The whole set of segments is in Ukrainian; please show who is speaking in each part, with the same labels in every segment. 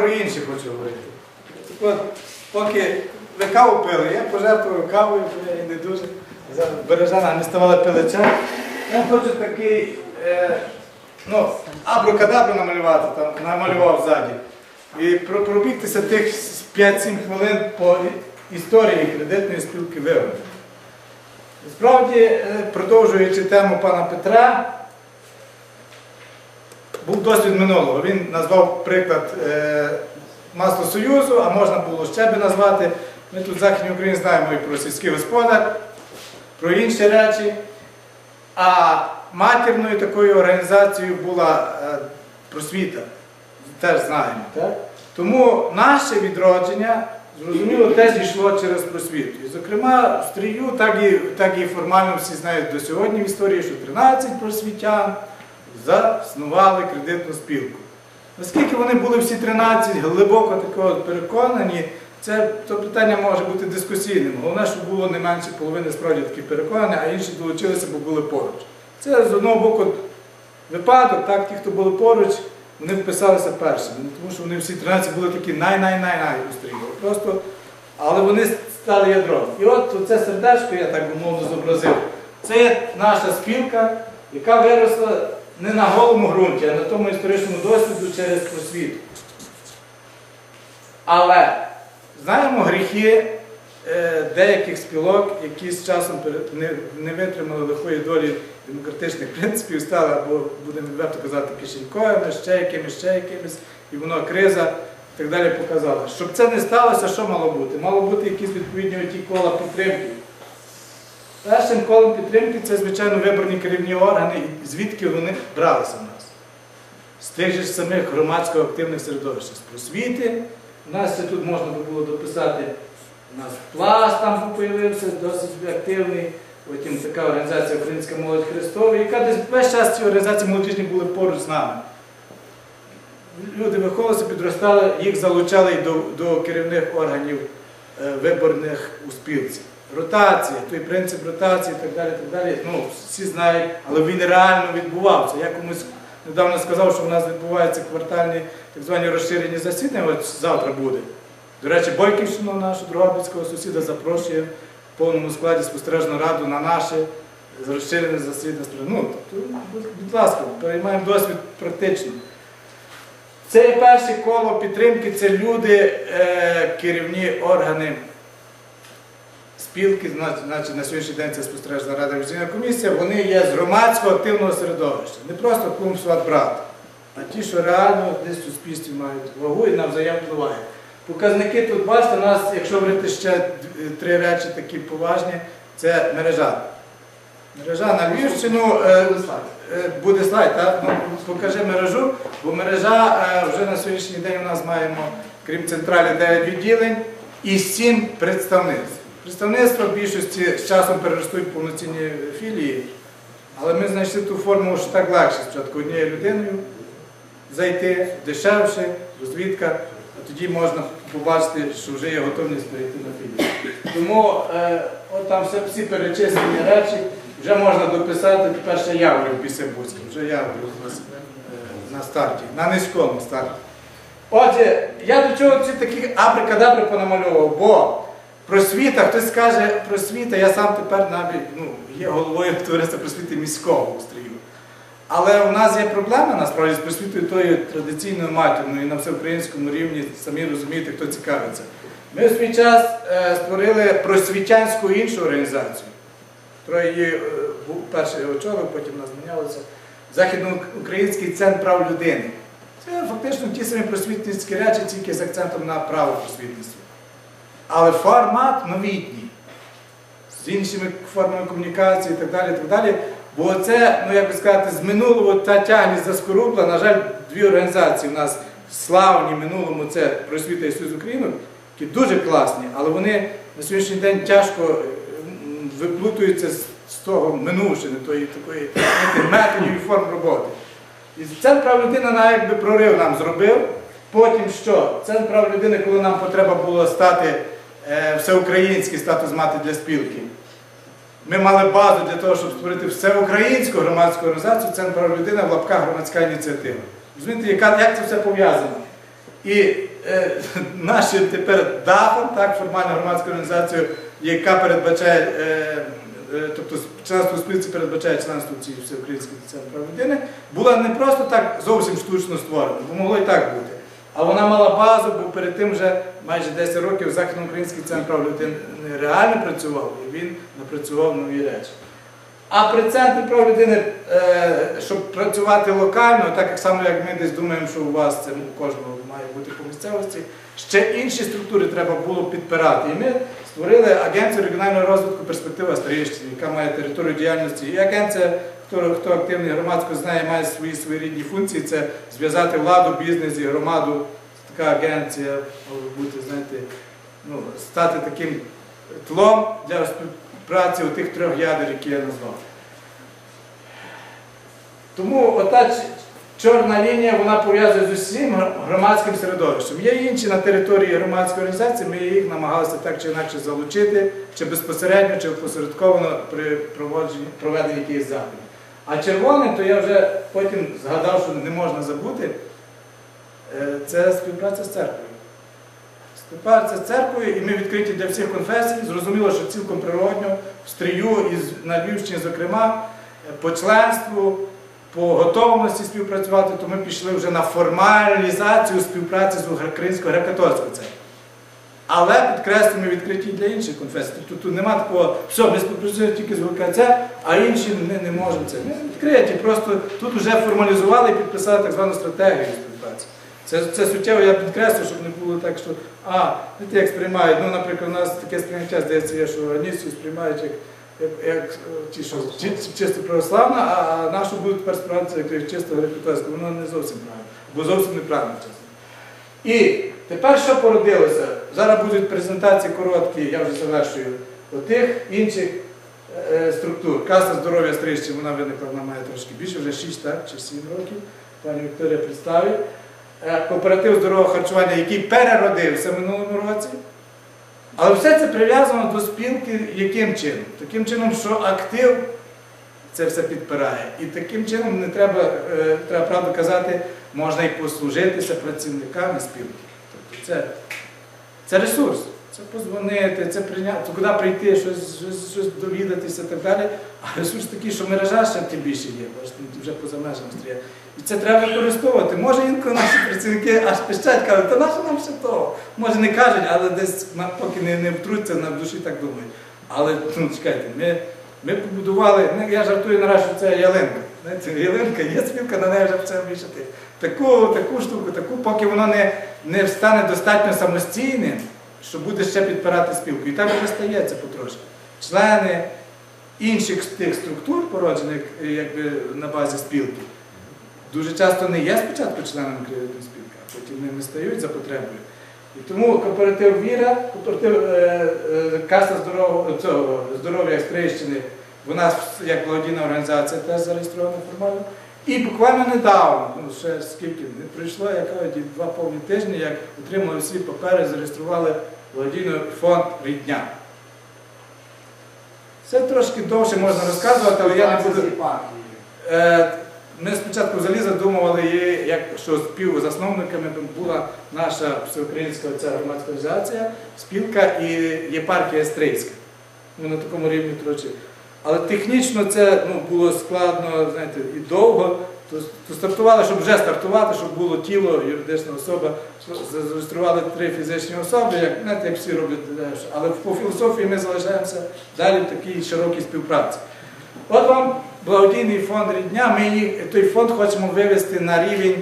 Speaker 1: про інше хочу говорити. От, поки ви каву пили, я пожертвував кавою, бо я не дуже. Бережана не ставала пили чай. Я хочу такий, е, ну, абракадабру намалювати, там, намалював ззаді. І пробігтися тих 5-7 хвилин по історії кредитної спілки виробів. Справді, е, продовжуючи тему пана Петра, був досвід минулого. Він назвав приклад е, масло Союзу, а можна було ще би назвати. Ми тут в Західній Україні знаємо і про сільський господар, про інші речі. А матірною такою організацією була е, просвіта. Теж знаємо. Тому наше відродження, зрозуміло, теж йшло через просвіту. Зокрема, в стрію, так і формально всі знають до сьогодні в історії, що 13 просвітян заснували кредитну спілку. Оскільки вони були всі 13 глибоко такого переконані, це то питання може бути дискусійним. Головне, щоб було не менше половини справді такі переконані, а інші долучилися, бо були поруч. Це з одного боку випадок, так, ті, хто були поруч, вони вписалися першими. Ну, Тому що вони всі 13 були такі най-най-най-най. Просто, але вони стали ядром. І от це сердечко, я так би мовно зобразив, це є наша спілка, яка виросла не на голому ґрунті, а на тому історичному досвіду через просвіту. Але знаємо гріхи е, деяких спілок, які з часом не, витримали лихої долі демократичних принципів, стали, або будемо відверто казати, кишеньковими, ще якимись, ще якимись, і воно криза і так далі показала. Щоб це не сталося, що мало бути? Мало бути якісь відповідні оті кола підтримки. Першим колом підтримки це, звичайно, виборні керівні органи, звідки вони бралися в нас. З тих же самих громадсько активних середовищ, з просвіти. У нас це тут можна було дописати, у нас пласт там появився, досить активний. Потім така організація Українська молодь Христова, яка десь весь час ці організації молодіжні були поруч з нами. Люди виховувалися, підростали, їх залучали до, до керівних органів е, виборних у спілці. Ротація, той принцип ротації і так далі, так далі. Ну, всі знають, але він реально відбувався. Я комусь недавно сказав, що в нас відбуваються квартальні так звані розширені засідання, от завтра буде. До речі, Бойківщину, нашу Дрогобицького сусіда, запрошує в повному складі спостережну раду на наше розширене засідання. Ну, тобто, будь- будь ласка, переймаємо досвід практично. Це перше коло підтримки, це люди, е, керівні органи спілки, значить, на сьогоднішній день це спостережна рада Візійна комісія, вони є з громадського активного середовища. Не просто кум сват брат, а ті, що реально десь в суспільстві мають вагу і навзаєм впливають. Показники тут бачите, у нас, якщо говорити ще три речі такі поважні, це мережа. Мережа на Львівщину е, е, буде слайд, так? Ну, покажи мережу, бо мережа е, вже на сьогоднішній день у нас маємо, крім централі, 9 відділень і 7 представництв. Представництва в більшості з часом переростуть повноцінні філії, але ми знайшли ту форму, що так легше спочатку однією людиною зайти, дешевше, розвідка, а тоді можна побачити, що вже є готовність перейти на філію. Тому е, от там все, всі перечислені речі вже можна дописати, тепер ще Яврів після Буцьким, вже Яврів у е, на старті, на низькому старті. Отже, я до чого ці такі абрикадабри понамальовував, бо просвіта, хтось скаже просвіта, я сам тепер навіть ну, є головою товариства просвіти міського устрію. Але у нас є проблема насправді з просвітою тою традиційною матірною і на всеукраїнському рівні, самі розумієте, хто цікавиться. Ми в свій час е, створили просвітянську іншу організацію. Троє її е, перший очолив, потім нас мінялося. Західноукраїнський центр прав людини. Це фактично ті самі просвітницькі речі, тільки з акцентом на право просвітництва. Але формат новітній, з іншими формами комунікації і так далі. і так далі. Бо це, ну як би сказати, з минулого та тягність за скорупла, на жаль, дві організації у нас славні минулому це просвіта і Союз України, які дуже класні, але вони на сьогоднішній день тяжко е, виплутуються з, того минувшини, тої такої методів і форм роботи. І центр прав людини на якби прорив нам зробив. Потім що? Центр прав людини, коли нам потреба було стати всеукраїнський статус мати для спілки. Ми мали базу для того, щоб створити всеукраїнську громадську організацію, Центр прав людини в лапках громадська ініціатива. Розумієте, як це все пов'язано? І е, нашим тепер дахом, так, формально громадською організацією, яка передбачає, е, е, тобто членство спілці передбачає членство в цій всеукраїнській прав людини, була не просто так зовсім штучно створена, бо могло і так бути. А вона мала базу, бо перед тим вже майже 10 років Західноукраїнський центр прав людини реально працював, і він напрацював нові речі. А при центрі прав людини, е, щоб працювати локально, так само як ми десь думаємо, що у вас це у кожного має бути по місцевості, ще інші структури треба було підпирати. І ми створили агенцію регіонального розвитку перспектива Стрийщини, яка має територію діяльності. І агенція, хто, хто активний громадсько знає, має свої своєрідні функції. Це зв'язати владу, бізнес і громаду. Така агенція може бути, знаєте, ну, стати таким тлом для співпраці у тих трьох ядер, які я назвав. Тому ота чорна лінія вона пов'язує з усім громадським середовищем. Є інші на території громадської організації, ми їх намагалися так чи інакше залучити, чи безпосередньо, чи опосередковано при проведенні якихось заходів. А червоним, то я вже потім згадав, що не можна забути, е, це співпраця з церквою. Співпраця з церквою, і ми відкриті для всіх конфесій. Зрозуміло, що цілком природньо, в стрію і на Львівщині, зокрема, е, по членству, по готовності співпрацювати, то ми пішли вже на формалізацію співпраці з Українською греко-католицькою церквою. Але підкреслюю, ми відкриті для інших конфесій. Тобто тут немає такого, все, ми співпрацюємо тільки з ГКЦ, а інші ми не можемо це. Ми відкриті, просто тут вже формалізували і підписали так звану стратегію співпраці. Це, це суттєво я підкреслю, щоб не було так, що а, знаєте, як сприймають. Ну, наприклад, у нас таке сприйняття здається, що Анісію сприймають як, як, ті, чисто православна, а, нашу будуть сприймати як чисто греко-католицьку. Воно не зовсім правильно, бо зовсім неправильно чесно. І тепер що породилося? Зараз будуть презентації короткі, я вже завершую, отих інших е, структур. Каса здоров'я Стрищі, вона виникла, вона має трошки більше, вже 6 так, чи 7 років. Пані Вікторія представить. Е, Кооператив здорового харчування, який переродився в минулому році. Але все це прив'язано до спілки яким чином? Таким чином, що актив це все підпирає. І таким чином не треба, е, треба правду казати, можна і послужитися працівниками спілки. Тобто це, це ресурс. Це позвонити, це прийняти, куди прийти, щось, щось, довідатися і так далі. А ресурс такий, що мережа ще тим більше є, бачите, вже поза межами стріє. І це треба використовувати. Може інколи наші працівники аж пищать, кажуть, та нащо нам ще того? Може не кажуть, але десь поки не, не втруться, на душі так думають. Але ну, чекайте, ми, ми побудували, ну, я жартую наразі, що це ялинка. Знаєте, ялинка, є спілка, на неї вже почав вішати. Таку, таку штуку, таку, поки воно не, не стане достатньо самостійним, що буде ще підпирати спілку. І так вже стається потрошки. Члени інших тих структур, породжених е, якби, на базі спілки, дуже часто не є спочатку членами кредитної спілки, а потім ними стають за потребою. І тому кооператив Віра, кооператив е, е, Каса здоров'я, Стрийщини, вона як благодійна організація теж зареєстрована формально. І буквально недавно, ну ще скільки не пройшло, я кажу, два повні тижні, як отримали всі папери, зареєстрували благодійний фонд Рідня. Це трошки довше можна розказувати, але я не буду. Е, Ми спочатку взагалі задумували її, як що співзасновниками була наша всеукраїнська ця громадська організація, спілка і єпархія Стрийська. Ми на такому рівні трохи. Але технічно це ну, було складно, знаєте, і довго. То, то стартували, щоб вже стартувати, щоб було тіло, юридична особа, зареєстрували три фізичні особи, як, знаєте, як всі роблять далі. Але по філософії ми залишаємося далі в такій широкій співпраці. От вам благодійний фонд рідня. Ми той фонд хочемо вивести на рівень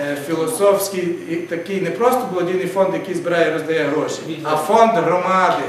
Speaker 1: е, філософський, і такий не просто благодійний фонд, який збирає і роздає гроші, а фонд громади.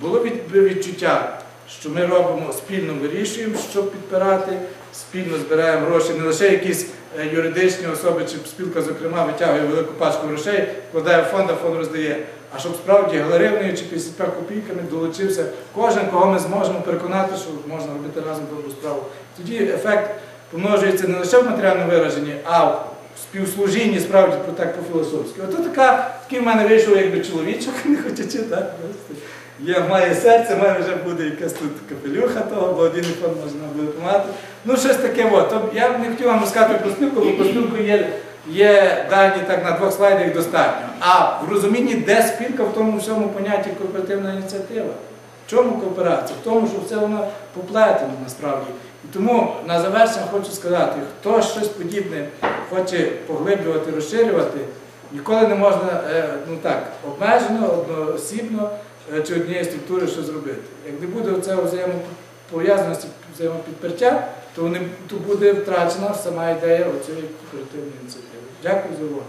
Speaker 1: Було від- відчуття, що ми робимо спільно вирішуємо, що підпирати, спільно збираємо гроші, не лише якісь е, юридичні особи чи спілка, зокрема, витягує велику пачку грошей, вкладає в фонд, а фонд роздає. А щоб справді гривнею чи 55 копійками долучився кожен, кого ми зможемо переконати, що можна робити разом добру справу. Тоді ефект помножується не лише в матеріальному вираженні, а в співслужінні справді так по-філософськи. Ото така, такий в мене вийшов якби чоловічок, не хочучи, так? Є, має серце, має вже буде якась тут капелюха того, благодійний фонд можна буде помати. Ну, щось таке. От. Я б не хотів вам розказати про спілку, бо про спілку є є дані так на двох слайдах достатньо. А в розумінні, де спілка в тому всьому понятті кооперативна ініціатива. В чому кооперація? В тому, що все воно поплетено насправді. І тому на завершення хочу сказати, хто щось подібне хоче поглиблювати, розширювати, ніколи не можна е, ну так, обмежено, одноосібно чи однієї структури що зробити. Як не буде цього взаємопов'язаності, взаємопідпертя, то, вони, то буде втрачена сама ідея оцієї кооперативної ініціативи. Дякую за увагу.